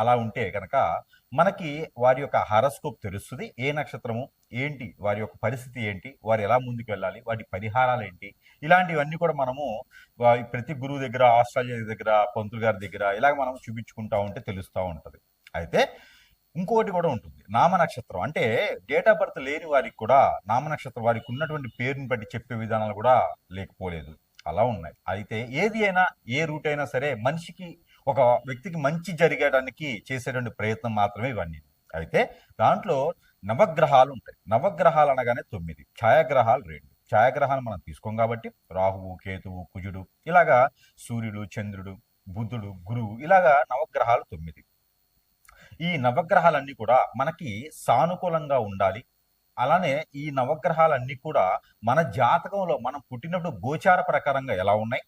అలా ఉంటే కనుక మనకి వారి యొక్క హారస్కోప్ తెలుస్తుంది. ఏ నక్షత్రము ఏంటి వారి యొక్క పరిస్థితి ఏంటి వారు ఎలా ముందుకు వెళ్ళాలి వాటి పరిహారాలు ఏంటి ఇలాంటివన్నీ కూడా మనము ప్రతి గురువు దగ్గర ఆస్ట్రాలజీ దగ్గర పంతులు గారి దగ్గర ఇలాగ మనం చూపించుకుంటా ఉంటే తెలుస్తూ ఉంటుంది. అయితే ఇంకోటి కూడా ఉంటుంది. నామ నక్షత్రం అంటే డేట్ ఆఫ్ బర్త్ లేని వారికి కూడా నామ నక్షత్రం వారికి ఉన్నటువంటి పేరుని బట్టి చెప్పే విధానాలు కూడా లేకపోలేదు. అలా ఉన్నాయి. అయితే ఏది అయినా ఏ రూట్ అయినా సరే మనిషికి ఒక వ్యక్తికి మంచి జరిగేయడానికి చేసేటువంటి ప్రయత్నం మాత్రమే ఇవన్నీ. అయితే దాంట్లో నవగ్రహాలు ఉంటాయి. నవగ్రహాలు అనగానే తొమ్మిది. ఛాయాగ్రహాలు రెండు. ఛాయాగ్రహాలు మనం తీసుకోం కాబట్టి రాహువు కేతువు కుజుడు ఇలాగా సూర్యుడు చంద్రుడు బుధుడు గురువు ఇలాగా నవగ్రహాలు తొమ్మిది. ఈ నవగ్రహాలన్నీ కూడా మనకి సానుకూలంగా ఉండాలి. అలానే ఈ నవగ్రహాలన్నీ కూడా మన జాతకంలో మనం పుట్టినప్పుడు గోచార ప్రకారంగా ఎలా ఉన్నాయి?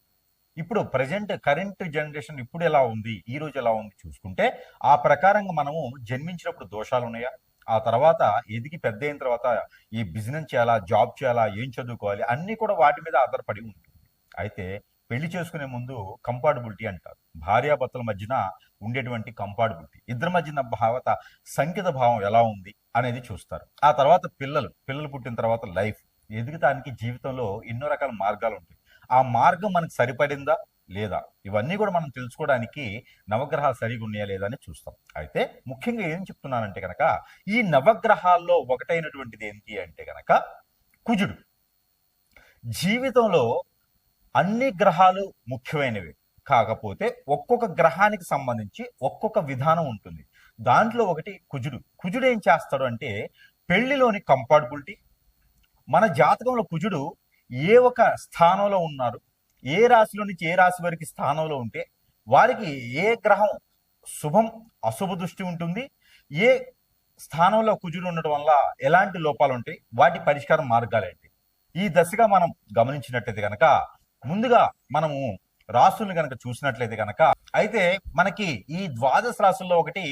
ఇప్పుడు ప్రజెంట్ కరెంట్ జనరేషన్ ఇప్పుడు ఎలా ఉంది? ఈ రోజు ఎలా ఉంది చూసుకుంటే ఆ ప్రకారంగా మనము జన్మించినప్పుడు దోషాలు ఉన్నాయా? ఆ తర్వాత ఎదిగి పెద్ద అయిన తర్వాత ఈ బిజినెస్ చేయాలా? జాబ్ చేయాలా? ఏం చదువుకోవాలి? అన్ని కూడా వాటి మీద ఆధారపడి ఉంటుంది. అయితే పెళ్ళి చేసుకునే ముందు కంపాటబిలిటీ అంటారు. భార్యాభర్తల మధ్యన ఉండేటువంటి కంపాటబిలిటీ ఇద్దరి మధ్యన భావత సంకేత భావం ఎలా ఉంది అనేది చూస్తారు. ఆ తర్వాత పిల్లలు. పిల్లలు పుట్టిన తర్వాత లైఫ్ ఎదుగుతానికి జీవితంలో ఎన్నో రకాల మార్గాలు ఉంటాయి. ఆ మార్గం మనకు సరిపడిందా లేదా? ఇవన్నీ కూడా మనం తెలుసుకోవడానికి నవగ్రహాలు సరిగా ఉన్నాయా లేదా అని చూస్తాం. అయితే ముఖ్యంగా ఏం చెప్తున్నానంటే కనుక ఈ నవగ్రహాల్లో ఒకటైనటువంటిది ఏంటి అంటే కనుక కుజుడు. జీవితంలో అన్ని గ్రహాలు ముఖ్యమైనవి. కాకపోతే ఒక్కొక్క గ్రహానికి సంబంధించి ఒక్కొక్క విధానం ఉంటుంది. దాంట్లో ఒకటి కుజుడు. కుజుడు ఏం చేస్తాడు అంటే పెళ్ళిలోని కంపాటబిలిటీ మన జాతకంలో కుజుడు ఏ ఒక స్థానంలో ఉన్నారు ఏ రాశిలో నుంచి ఏ రాశి వారికి స్థానంలో ఉంటే వారికి ఏ గ్రహం శుభం అశుభ దృష్టి ఉంటుంది ఏ స్థానంలో కుజుడు ఉండడం వల్ల ఎలాంటి లోపాలు ఉంటాయి వాటి పరిష్కారం మార్గాలేంటి ఈ దశగా మనం గమనించినట్లయితే కనుక ముందుగా మనము రాసులను కనుక చూసినట్లయితే కనుక అయితే మనకి ఈ ద్వాదశ రాశుల్లో ఒకటి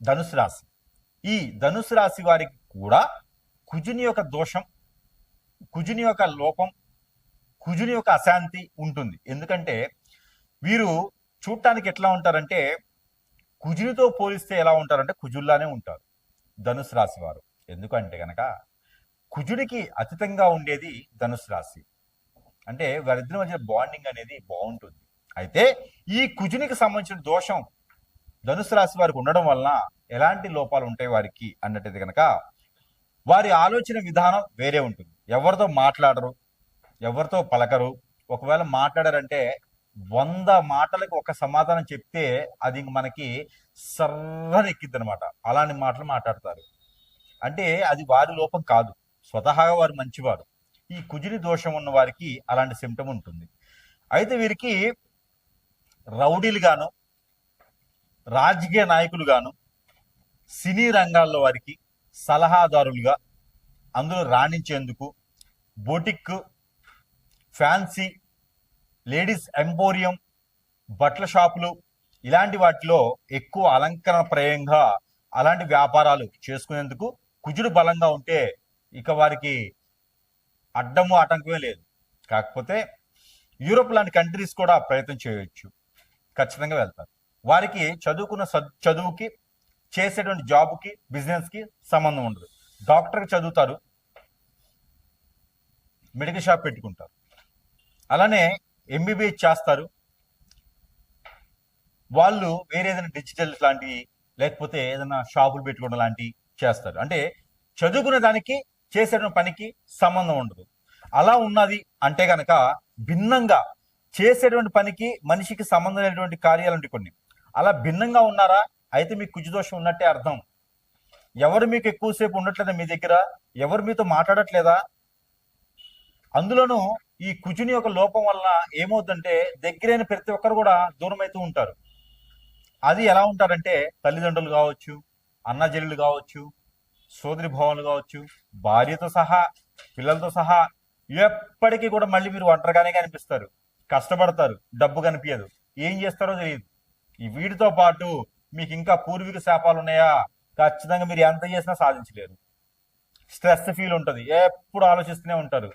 ధనుసు రాశి. ఈ ధనుసు రాశి వారికి కూడా కుజుని యొక్క దోషం కుజుని యొక్క లోపం కుజుని యొక్క అశాంతి ఉంటుంది. ఎందుకంటే వీరు చూడటానికి ఎట్లా ఉంటారంటే కుజునితో పోలిస్తే ఎలా ఉంటారంటే కుజుల్లానే ఉంటారు ధనుసు రాశి వారు. ఎందుకంటే కనుక కుజుడికి అతీతంగా ఉండేది ధనుసు రాశి. అంటే వారిద్దరి మధ్య బాండింగ్ అనేది బాగుంటుంది. అయితే ఈ కుజునికి సంబంధించిన దోషం ధనుసు రాశి వారికి ఉండడం వలన ఎలాంటి లోపాలు ఉంటాయి వారికి అన్నట్టు కనుక వారి ఆలోచన విధానం వేరే ఉంటుంది. ఎవరితో మాట్లాడరు ఎవరితో పలకరు. ఒకవేళ మాట్లాడారంటే వంద మాటలకు ఒక సమాధానం చెప్తే అది ఇంక మనకి సర్రని ఎక్కిద్ది అనమాట అలాంటి మాటలు మాట్లాడతారు. అంటే అది వారి లోపం కాదు. స్వతహాగా వారు మంచివారు. ఈ కుజిరి దోషం ఉన్న వారికి అలాంటి సిమ్టమ్ ఉంటుంది. అయితే వీరికి రౌడీలు గాను రాజకీయ నాయకులు గాను సినీ రంగాల్లో వారికి సలహాదారులుగా అందులో రాణించేందుకు బొటిక్ ఫ్యాన్సీ లేడీస్ ఎంపోరియం బట్టల షాపులు ఇలాంటి వాటిలో ఎక్కువ అలంకరణ ప్రయంగా అలాంటి వ్యాపారాలు చేసుకునేందుకు కుజుడు బలంగా ఉంటే ఇక వారికి అడ్డము ఆటంకమే లేదు. కాకపోతే యూరోప్ లాంటి కంట్రీస్ కూడా ప్రయత్నం చేయొచ్చు. ఖచ్చితంగా వెళ్తారు. వారికి చదువుకున్న చదువుకి చేసేటువంటి జాబ్కి బిజినెస్కి సంబంధం ఉండదు. డాక్టర్కి చదువుతారు. మెడికల్ షాప్ పెట్టుకుంటారు. అలానే ఎంబీబీఎస్ చేస్తారు. వాళ్ళు వేరే ఏదైనా డిజిటల్ లాంటివి లేకపోతే ఏదైనా షాపులు పెట్టుకోవడం లాంటివి చేస్తారు. అంటే చదువుకునే దానికి చేసేటువంటి పనికి సంబంధం ఉండదు. అలా ఉన్నది అంటే కనుక భిన్నంగా చేసేటువంటి పనికి మనిషికి సంబంధం లేనటువంటి కార్యాలు కొన్ని. అలా భిన్నంగా ఉన్నారా? అయితే మీకు కుజు దోషం ఉన్నట్టే అర్థం. ఎవరు మీకు ఎక్కువసేపు ఉండట్లేదా మీ దగ్గర? ఎవరు మీతో మాట్లాడట్లేదా? అందులోనూ ఈ కుజుని యొక్క లోపం వల్ల ఏమవుతుందంటే దగ్గరైన ప్రతి ఒక్కరు కూడా దూరం అవుతూ ఉంటారు. అది ఎలా ఉంటారంటే తల్లిదండ్రులు కావచ్చు అన్నజల్లులు కావచ్చు సోదరి భావాలు కావచ్చు భార్యతో సహా పిల్లలతో సహా ఎప్పటికీ కూడా మళ్ళీ మీరు ఒంటరిగానే కనిపిస్తారు. కష్టపడతారు డబ్బు కనిపించదు. ఏం చేస్తారో తెలియదు. ఈ వీటితో పాటు మీకు ఇంకా పూర్వీక శాపాలు ఉన్నాయా? ఖచ్చితంగా మీరు ఎంత చేసినా సాధించలేరు. స్ట్రెస్ ఫీల్ ఉంటుంది. ఎప్పుడు ఆలోచిస్తూనే ఉంటారు.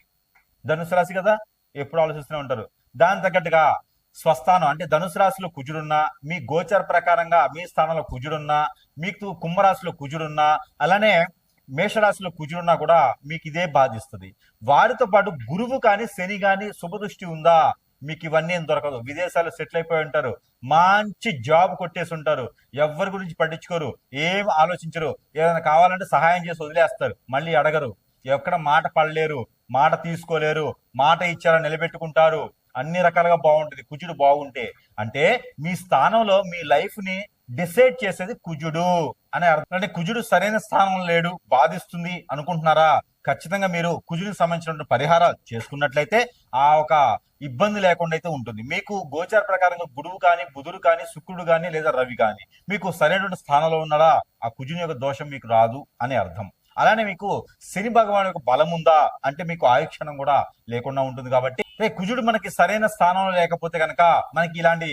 ధనుసు రాశి కదా? ఎప్పుడు ఆలోచిస్తూనే ఉంటారు. దాని తగ్గట్టుగా స్వస్థానం అంటే ధనుసు రాశిలో కుజుడున్నా మీ గోచర ప్రకారంగా మీ స్థానంలో కుజుడున్నా మీకు కుంభరాశిలో కుజుడున్నా అలానే మేషరాశిలో కుజుడున్నా కూడా మీకు ఇదే బాధిస్తుంది. వారితో పాటు గురువు కానీ శని కానీ శుభదృష్టి ఉందా? మీకు ఇవన్నీ ఏం దొరకదు. విదేశాల్లో సెటిల్ అయిపోయి ఉంటారు. మంచి జాబ్ కొట్టేసి ఉంటారు. ఎవరి గురించి పట్టించుకోరు. ఏం ఆలోచించరు. ఏదైనా కావాలంటే సహాయం చేసి వదిలేస్తారు. మళ్ళీ అడగరు. ఎక్కడ మాట పడలేరు మాట తీసుకోలేరు మాట ఇచ్చారా నిలబెట్టుకుంటారు. అన్ని రకాలుగా బాగుంటుంది. కుజుడు బాగుంటే. అంటే మీ స్థానంలో మీ లైఫ్ని డిసైడ్ చేసేది కుజుడు అనే అర్థం. అంటే కుజుడు సరైన స్థానంలో లేడు బాధిస్తుంది అనుకుంటున్నారా? ఖచ్చితంగా మీరు కుజుడికి సంబంధించిన పరిహారాలు చేసుకున్నట్లయితే ఆ ఒక ఇబ్బంది లేకుండా అయితే ఉంటుంది. మీకు గోచార ప్రకారంగా గురువు కానీ బుధుడు కానీ శుక్రుడు కానీ లేదా రవి కానీ మీకు సరైనటువంటి స్థానంలో ఉన్నారా ఆ కుజుని యొక్క దోషం మీకు రాదు అని అర్థం. అలానే మీకు శని భగవాన్ యొక్క బలం ఉందా అంటే మీకు ఆయుక్షణం కూడా లేకుండా ఉంటుంది కాబట్టి కుజుడు మనకి సరైన స్థానంలో లేకపోతే కనుక మనకి ఇలాంటి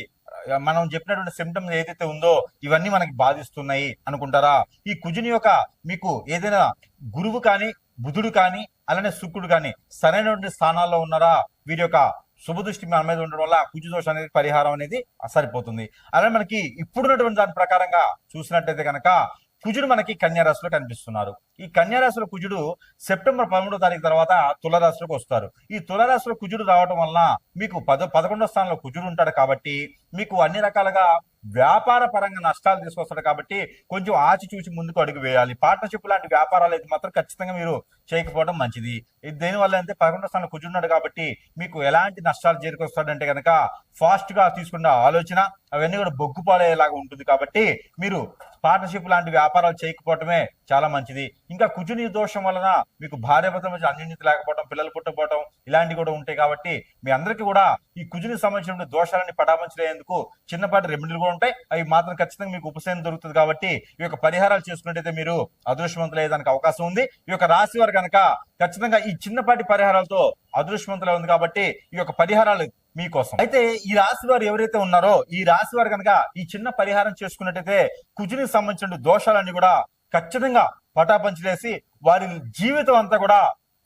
మనం చెప్పినటువంటి సిమ్టమ్స్ ఏదైతే ఉందో ఇవన్నీ మనకి బాధిస్తున్నాయి అనుకుంటారా? ఈ కుజుని యొక్క మీకు ఏదైనా గురువు కానీ బుధుడు కానీ అలానే శుక్రుడు కానీ సరైనటువంటి స్థానాల్లో ఉన్నారా? వీరి యొక్క శుభ దృష్టి మన మీద ఉండడం వల్ల కుజు దోషం అనేది పరిహారం అనేది సరిపోతుంది. అలానే మనకి ఇప్పుడున్నటువంటి దాని ప్రకారంగా చూసినట్టయితే కనుక కుజుడు మనకి కన్యారాశిలో కనిపిస్తున్నారు. ఈ కన్యారాశిలో కుజుడు సెప్టెంబర్ పదమూడో తారీఖు తర్వాత తులరాశిలోకి వస్తారు. ఈ తులరాశిలో కుజుడు రావడం వలన మీకు పద పదకొండో స్థానంలో కుజుడు ఉంటాడు కాబట్టి మీకు అన్ని రకాలుగా వ్యాపార పరంగా నష్టాలు తీసుకొస్తాడు కాబట్టి కొంచెం ఆచి చూసి ముందుకు అడుగు వేయాలి. పార్ట్నర్షిప్ లాంటి వ్యాపారాలు అయితే మాత్రం ఖచ్చితంగా మీరు చేయకపోవడం మంచిది. దేనివల్ల అంటే పదకొండో స్థానంలో కూర్చున్నాడు కాబట్టి మీకు ఎలాంటి నష్టాలు చేరుకొస్తాడంటే కనుక ఫాస్ట్గా తీసుకున్న ఆలోచన అవన్నీ కూడా బొగ్గుపాలయ్యేలాగా ఉంటుంది కాబట్టి మీరు పార్ట్నర్షిప్ లాంటి వ్యాపారాలు చేయకపోవటమే చాలా మంచిది. ఇంకా కుజుని దోషం వలన మీకు భార్యాభర్తల మధ్య అన్యోన్యత లేకపోవడం పిల్లలు పుట్టకపోవడం ఇలాంటివి కూడా ఉంటాయి కాబట్టి మీ అందరికీ కూడా ఈ కుజునికి సంబంధించిన దోషాలని పటాపంచలేందుకు చిన్నపాటి రెమెడీలు కూడా ఉంటాయి. అవి మాత్రం ఖచ్చితంగా మీకు ఉపశమనం దొరుకుతుంది కాబట్టి ఈ యొక్క పరిహారాలు చేసుకున్నట్టయితే మీరు అదృష్టవంతులు దానికి అవకాశం ఉంది. ఈ యొక్క రాశి వారు కనుక ఖచ్చితంగా ఈ చిన్నపాటి పరిహారాలతో అదృష్టవంతులే ఉంది కాబట్టి ఈ యొక్క పరిహారాలు మీకోసం. అయితే ఈ రాశి వారు ఎవరైతే ఉన్నారో ఈ రాశి వారు కనుక ఈ చిన్న పరిహారం చేసుకున్నట్టయితే కుజునికి సంబంధించిన దోషాలన్నీ కూడా ఖచ్చితంగా పటాపంచలేసి వారి జీవితం అంతా కూడా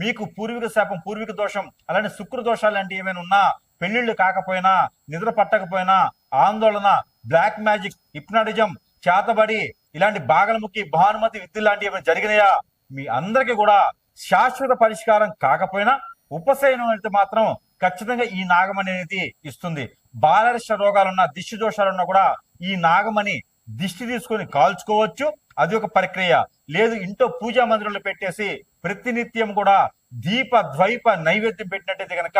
మీకు పూర్వీక శాపం పూర్వీక దోషం అలానే శుక్ర దోషాలు లాంటివి ఏమైనా ఉన్నా పెళ్ళిళ్ళు కాకపోయినా నిద్ర పట్టకపోయినా ఆందోళన బ్లాక్ మ్యాజిక్ హిప్నాటిజం చేతబడి ఇలాంటి బాగలముఖి భానుమతి విద్య లాంటివి ఏమైనా జరిగినాయా? మీ అందరికీ కూడా శాశ్వత పరిష్కారం కాకపోయినా ఉపశయనం అయితే మాత్రం ఖచ్చితంగా ఈ నాగమణి అనేది ఇస్తుంది. బాలరిష్ట రోగాలున్నా దిష్టి దోషాలున్నా కూడా ఈ నాగమణి దిష్టి తీసుకొని కాల్చుకోవచ్చు. అది ఒక ప్రక్రియ. లేదు ఇంట్లో పూజా మందిరంలో పెట్టేసి ప్రతినిత్యం కూడా దీప ద్వైప నైవేద్యం పెట్టినట్టయితే కనుక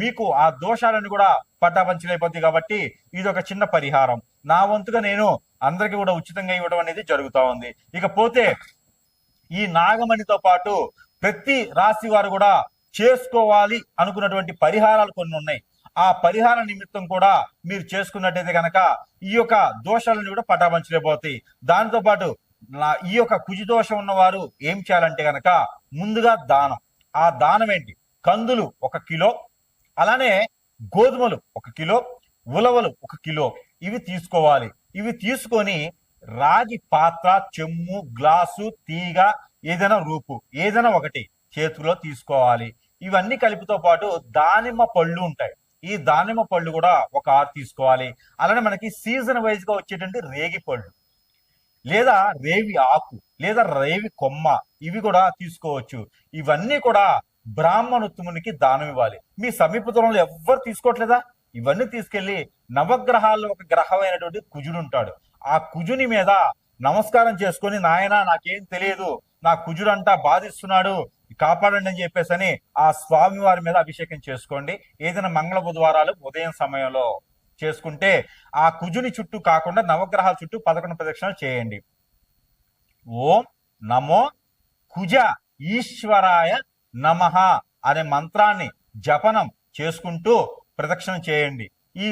మీకు ఆ దోషాలను కూడా పట్టాపంచలైపోతాయి కాబట్టి ఇది ఒక చిన్న పరిహారం. నా వంతుగా నేను అందరికీ కూడా ఉచితంగా ఇవ్వడం అనేది జరుగుతా ఉంది. ఇకపోతే ఈ నాగమణితో పాటు ప్రతి రాశి వారు కూడా చేసుకోవాలి అనుకున్నటువంటి పరిహారాలు కొన్ని ఉన్నాయి. ఆ పరిహార నిమిత్తం కూడా మీరు చేసుకున్నట్టయితే కనుక ఈ యొక్క దోషాలను కూడా పటాపంచలేకపోతాయి దానితో పాటు ఈ యొక్క కుజిదోషం ఉన్నవారు ఏం చేయాలంటే గనక ముందుగా దానం. ఆ దానం ఏంటి? కందులు ఒక కిలో అలానే గోధుమలు ఒక కిలో ఉలవలు ఒక కిలో. ఇవి తీసుకోవాలి. ఇవి తీసుకొని రాగి పాత్ర చెమ్ము గ్లాసు తీగ ఏదైనా రూపు ఏదైనా ఒకటి చేతిలో తీసుకోవాలి. ఇవన్నీ కలిపితో పాటు దానిమ్మ పళ్ళు ఉంటాయి. ఈ దానిమ్మ పళ్ళు కూడా ఒక ఆరు తీసుకోవాలి. అలానే మనకి సీజన్ వైజ్గా వచ్చేటువంటి రేగి పళ్ళు. లేదా రేవి ఆకు లేదా రేవి కొమ్మ ఇవి కూడా తీసుకోవచ్చు. ఇవన్నీ కూడా బ్రాహ్మణోత్తమునికి దానం ఇవ్వాలి. మీ సమీప దూరంలో ఎవ్వరు తీసుకోవట్లేదా? ఇవన్నీ తీసుకెళ్ళి నవగ్రహాల్లో ఒక గ్రహమైనటువంటి కుజుడు ఉంటాడు. ఆ కుజుని మీద నమస్కారం చేసుకొని నాయన నాకేం తెలియదు. నా కుజుడంతా బాధిస్తున్నాడు. కాపాడండి అని చెప్పేసి అని ఆ స్వామి వారి మీద అభిషేకం చేసుకోండి. ఏదైనా మంగళ బుధవారాలు ఉదయం సమయంలో. చేసుకుంటే ఆ కుజుని చుట్టూ కాకుండా నవగ్రహాల చుట్టూ పదకొండు ప్రదక్షిణలు చేయండి. ఓం నమో కుజ ఈశ్వరాయ నమః అనే మంత్రాన్ని జపనం చేసుకుంటూ ప్రదక్షిణ చేయండి. ఈ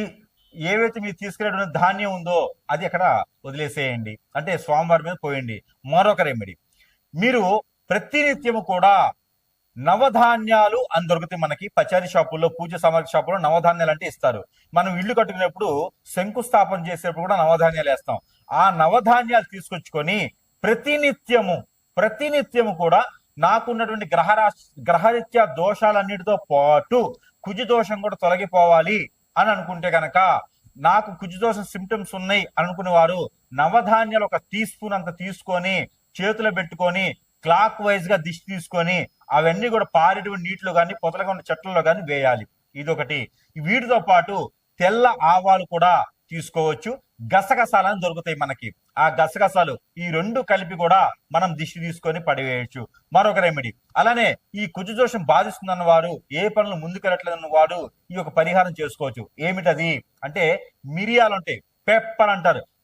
ఏవైతే మీరు తీసుకెళ్ళడం ధాన్యం ఉందో అది అక్కడ వదిలేసేయండి. అంటే స్వామివారి మీద పోయండి. మరొక రెమెడీ మీరు ప్రతినిత్యము కూడా నవధాన్యాలు అని దొరుకుతాయి మనకి పచారీ షాపుల్లో పూజ సామాగ్రి షాపుల్లో నవధాన్యాలు అంటే ఇస్తారు. మనం ఇల్లు కట్టుకునేప్పుడు శంకుస్థాపన చేసేటప్పుడు కూడా నవధాన్యాలు వేస్తాం. ఆ నవధాన్యాలు తీసుకొచ్చుకొని ప్రతినిత్యము ప్రతినిత్యము కూడా నాకున్నటువంటి గ్రహరా గ్రహరీత్యా దోషాలన్నిటితో పాటు కుజు దోషం కూడా తొలగిపోవాలి అని అనుకుంటే కనుక నాకు కుజు దోషం సిమ్టమ్స్ ఉన్నాయి అనుకునే వారు నవధాన్యాలు ఒక టీ స్పూన్ అంత తీసుకొని చేతిలో పెట్టుకొని క్లాక్ వైజ్గా దిష్టి తీసుకొని అవన్నీ కూడా పారేటువంటి నీటిలో కానీ పొదలుగా ఉన్న చెట్లలో కానీ వేయాలి. ఇదొకటి. వీటితో పాటు తెల్ల ఆవాలు కూడా తీసుకోవచ్చు. గసగసాలను దొరుకుతాయి మనకి. ఆ గసగసాలు ఈ రెండు కలిపి కూడా మనం దిష్టి తీసుకొని పడివేయచ్చు. మరొక రెమెడీ అలానే ఈ కుజ దోషం బాధిస్తుందన్న వారు ఏ పనులు ముందుకెళ్ళట్లేదన్న వాడు ఈ యొక్క పరిహారం చేసుకోవచ్చు. ఏమిటది? అంటే మిరియాలు ఉంటాయి. పెప్పర్ అంటారు.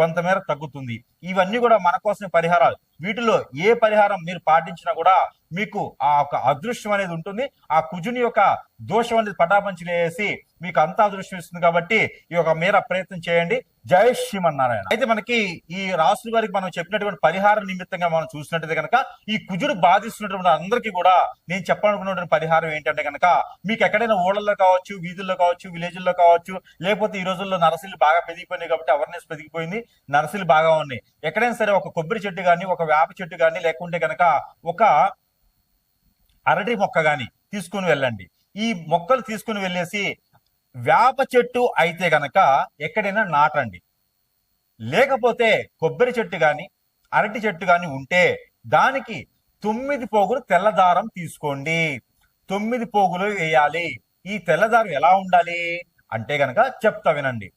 కొంతమేర తగ్గుతుంది. ఇవన్నీ కూడా మన కోసం పరిహారాలు. వీటిలో ఏ పరిహారం మీరు పాటించినా కూడా మీకు ఆ ఒక అదృష్టం అనేది ఉంటుంది. ఆ కుజుని యొక్క దోషం అనేది పటాపంచలేసి మీకు అంతా అదృష్టం ఇస్తుంది కాబట్టి ఈ యొక్క మేర ప్రయత్నం చేయండి. జై శ్రీమన్నారాయణ. అయితే మనకి ఈ రాసుల వారికి మనం చెప్పినటువంటి పరిహారం నిమిత్తంగా మనం చూసినట్టయితే కనుక ఈ కుజుడు బాధిస్తున్నటువంటి అందరికీ కూడా నేను చెప్పాలనుకున్నటువంటి పరిహారం ఏంటంటే కనుక మీకు ఎక్కడైనా ఊళ్ళల్లో కావచ్చు వీధుల్లో కావచ్చు విలేజ్ల్లో కావచ్చు లేకపోతే ఈ రోజుల్లో నరసిల్లు బాగా పెరిగిపోయినాయి కాబట్టి అవేర్నెస్ పెరిగిపోయింది నరసిల్లు బాగా ఉన్నాయి. ఎక్కడైనా సరే ఒక కొబ్బరి చెట్టు కానీ ఒక వేప చెట్టు కానీ లేకుంటే కనుక ఒక అరటి మొక్క కానీ తీసుకుని వెళ్ళండి. ఈ మొక్కలు తీసుకుని వెళ్ళేసి వేప చెట్టు అయితే గనక ఎక్కడైనా నాటండి. లేకపోతే కొబ్బరి చెట్టు కానీ అరటి చెట్టు కానీ ఉంటే దానికి తొమ్మిది పోగులు తెల్లదారం తీసుకోండి. తొమ్మిది పోగులు వేయాలి. ఈ తెల్లదారం ఎలా ఉండాలి? అంటే గనక చెప్తా వినండి.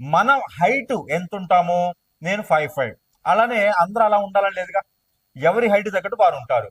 మన హైట్ ఎంత ఉంటాము నేను ఫైవ్ ఫైవ్. అలానే అందరూ అలా ఉండాలని లేదుగా? ఎవరి హైట్ తగ్గట్టు వారు ఉంటారు.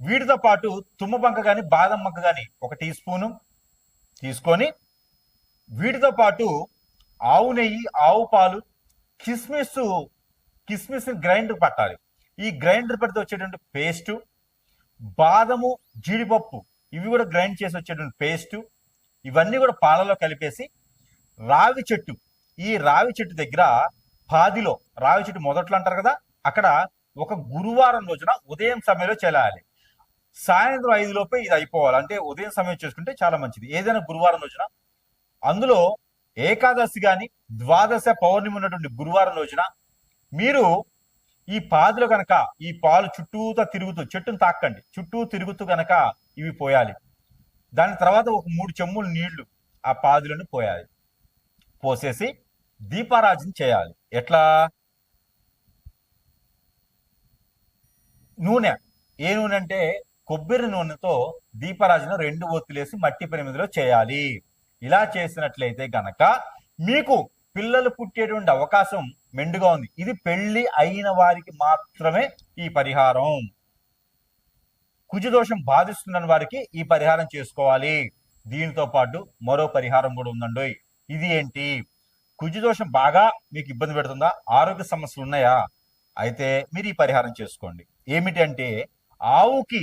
వీటితో పాటు తుమ్మబంక కానీ బాదం మొక్క కానీ ఒక టీ స్పూను తీసుకొని వీటితో పాటు ఆవు నెయ్యి ఆవు పాలు కిస్మిస్ కిస్మిస్ గ్రైండర్ పట్టాలి. ఈ గ్రైండర్ పడితే వచ్చేటువంటి పేస్టు బాదము జీడిపప్పు ఇవి కూడా గ్రైండ్ చేసి వచ్చేటువంటి పేస్టు ఇవన్నీ కూడా పాలలో కలిపేసి రావి చెట్టు ఈ రావి చెట్టు దగ్గర పాదిలో రావి చెట్టు మొదట్లో అంటారు కదా అక్కడ ఒక గురువారం రోజున ఉదయం సమయంలో చేయాలి సాయంత్రం ఐదు లోపే ఇది అయిపోవాలి. అంటే ఉదయం సమయం చేసుకుంటే చాలా మంచిది. ఏదైనా గురువారం రోజున. అందులో ఏకాదశి గాని ద్వాదశ పౌర్ణమి ఉన్నటువంటి గురువారం రోజున మీరు ఈ పాదులు గనక ఈ పాలు చుట్టూతో తిరుగుతూ చెట్టును తాకండి చుట్టూ తిరుగుతూ గనక ఇవి పోయాలి. దాని తర్వాత ఒక మూడు చెమ్ములు నీళ్ళు ఆ పాదులను పోయాలి. పోసేసి దీపారాజన చేయాలి. ఎట్లా? నూనె. ఏ నూనె అంటే కొబ్బరి నూనెతో దీపరాజును రెండు ఒత్తులేసి మట్టి పరిమిదిలో చేయాలి. ఇలా చేసినట్లయితే గనక మీకు పిల్లలు పుట్టేటువంటి అవకాశం మెండుగా ఉంది. ఇది పెళ్ళి అయిన వారికి మాత్రమే ఈ పరిహారం. కుజదోషం బాధిస్తున్న వారికి ఈ పరిహారం చేసుకోవాలి. దీనితో పాటు మరో పరిహారం కూడా ఉందండి. ఇది ఏంటి? కుజదోషం బాగా మీకు ఇబ్బంది పెడుతుందా? ఆరోగ్య సమస్యలు ఉన్నాయా? అయితే మీరు ఈ పరిహారం చేసుకోండి. ఏమిటంటే ఆవుకి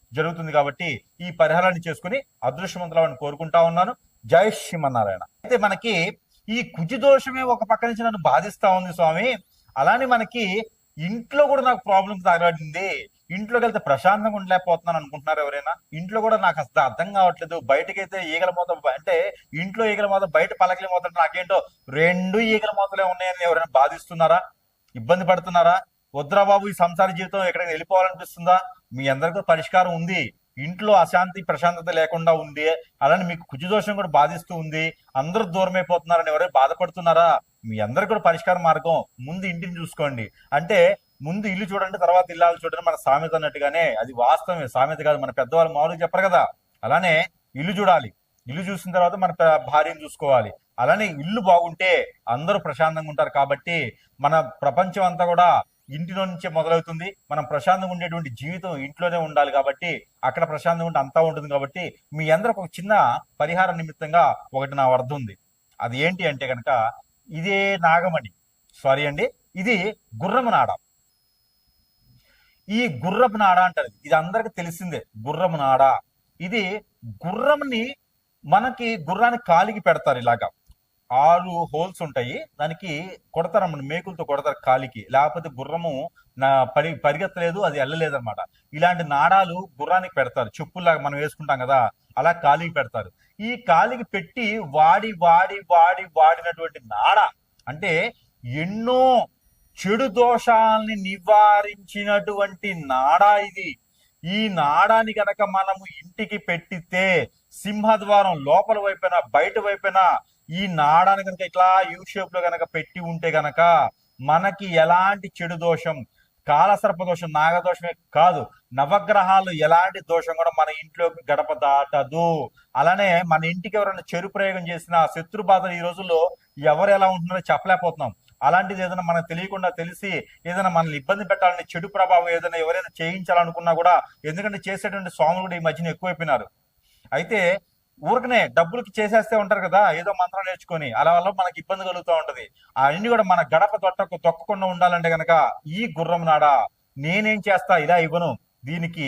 జరుగుతుంది కాబట్టి ఈ పరిహారాన్ని చేసుకుని అదృష్టవంతులని కోరుకుంటా ఉన్నాను. జై శ్రీమన్నారాయణ. అయితే మనకి ఈ కుజదోషమే ఒక పక్క నుంచి నన్ను బాధిస్తా ఉంది స్వామి. అలానే మనకి ఇంట్లో కూడా నాకు ప్రాబ్లం తగలాడింది. ఇంట్లోకి వెళ్తే ప్రశాంతంగా ఉండలేకపోతున్నాను అనుకుంటున్నారు ఎవరైనా. ఇంట్లో కూడా నాకు అసలు అర్థం కావట్లేదు. బయటకైతే ఈగల మోత అంటే ఇంట్లో ఈగల మోత బయట పలకల మోత నాకేంటో రెండు ఈగల మోతలే ఉన్నాయని ఎవరైనా బాధిస్తున్నారా? ఇబ్బంది పడుతున్నారా? వద్దురా బాబు ఈ సంసార జీవితం ఎక్కడికి వెళ్ళిపోవాలనిపిస్తుందా? మీ అందరికీ పరిష్కారం ఉంది. ఇంట్లో అశాంతి ప్రశాంతత లేకుండా ఉంది. అలానే మీకు కుజదోషం కూడా బాధిస్తూ ఉంది. అందరూ దూరమైపోతున్నారని ఎవరైనా బాధపడుతున్నారా? మీ అందరికి కూడా పరిష్కార మార్గం ముందు ఇంటిని చూసుకోండి. అంటే ముందు ఇల్లు చూడండి తర్వాత ఇల్లాలు చూడండి మన సామెత అన్నట్టుగానే అది వాస్తవమే. సామెత కాదు మన పెద్దవాళ్ళు మామూలుగా చెప్పరు కదా. అలానే ఇల్లు చూడాలి. ఇల్లు చూసిన తర్వాత మన భార్యను చూసుకోవాలి. అలానే ఇల్లు బాగుంటే అందరూ ప్రశాంతంగా ఉంటారు కాబట్టి మన ప్రపంచం అంతా కూడా ఇంటిలో నుంచే మొదలవుతుంది. మనం ప్రశాంతంగా ఉండేటువంటి జీవితం ఇంట్లోనే ఉండాలి కాబట్టి అక్కడ ప్రశాంతంగా ఉంటే అంతా ఉంటుంది కాబట్టి మీ అందరికి ఒక చిన్న పరిహార నిమిత్తంగా ఒకటి నా వద్ద ఉంది. అది ఏంటి అంటే కనుక ఇదే నాగమణి. సారీ అండి. ఇది గుర్రము నాడ. ఈ గుర్రపు నాడ అంటారు. ఇది అందరికి తెలిసిందే. గుర్రము నాడ. ఇది గుర్రంని మనకి గుర్రాన్ని కాలికి పెడతారు ఇలాగా. ఆరు హోల్స్ ఉంటాయి. దానికి కొడతారు అన్నమాట మేకులతో కొడతారు కాలికి. లేకపోతే గుర్రము నా పరి పరిగెత్తలేదు అది వెళ్ళలేదు అనమాట ఇలాంటి నాడాలు గుర్రానికి పెడతారు. చెప్పుల్లాగా మనం వేసుకుంటాం కదా అలా కాలికి పెడతారు. ఈ కాలికి పెట్టి వాడి వాడి వాడి వాడినటువంటి నాడ అంటే ఎన్నో చెడు దోషాలని నివారించినటువంటి నాడ ఇది. ఈ నాడాని గనక మనము ఇంటికి పెట్టితే సింహద్వారం లోపల వైపున బయట వైపున ఈ నాడాని కనుక ఇట్లా యూ షేప్లో గనక పెట్టి ఉంటే గనక మనకి ఎలాంటి చెడు దోషం కాలసర్ప దోషం నాగదోషమే కాదు నవగ్రహాలు ఎలాంటి దోషం కూడా మన ఇంట్లోకి గడప దాటదు. అలానే మన ఇంటికి ఎవరైనా చెడు ప్రయోగం చేసిన శత్రు బాధలు ఈ రోజుల్లో ఎవరు ఎలా ఉంటున్నారో చెప్పలేకపోతున్నాం. అలాంటిది ఏదైనా మనకు తెలియకుండా తెలిసి ఏదైనా మనల్ని ఇబ్బంది పెట్టాలని చెడు ప్రభావం ఏదైనా ఎవరైనా చేయించాలనుకున్నా కూడా ఎందుకంటే చేసేటువంటి స్వాములు కూడా ఈ మధ్యన ఎక్కువైపోయినారు. అయితే ఊరికనే డబ్బులకి చేసేస్తే ఉంటారు కదా ఏదో మంత్రం నేర్చుకొని. అలా వల్ల మనకి ఇబ్బంది కలుగుతూ ఉంటది. అవన్నీ కూడా మన గడప తొట్టకు తొక్కకుండా ఉండాలంటే గనక ఈ గుర్రం నాడా నేనేం చేస్తా ఇలా ఇవ్వను. దీనికి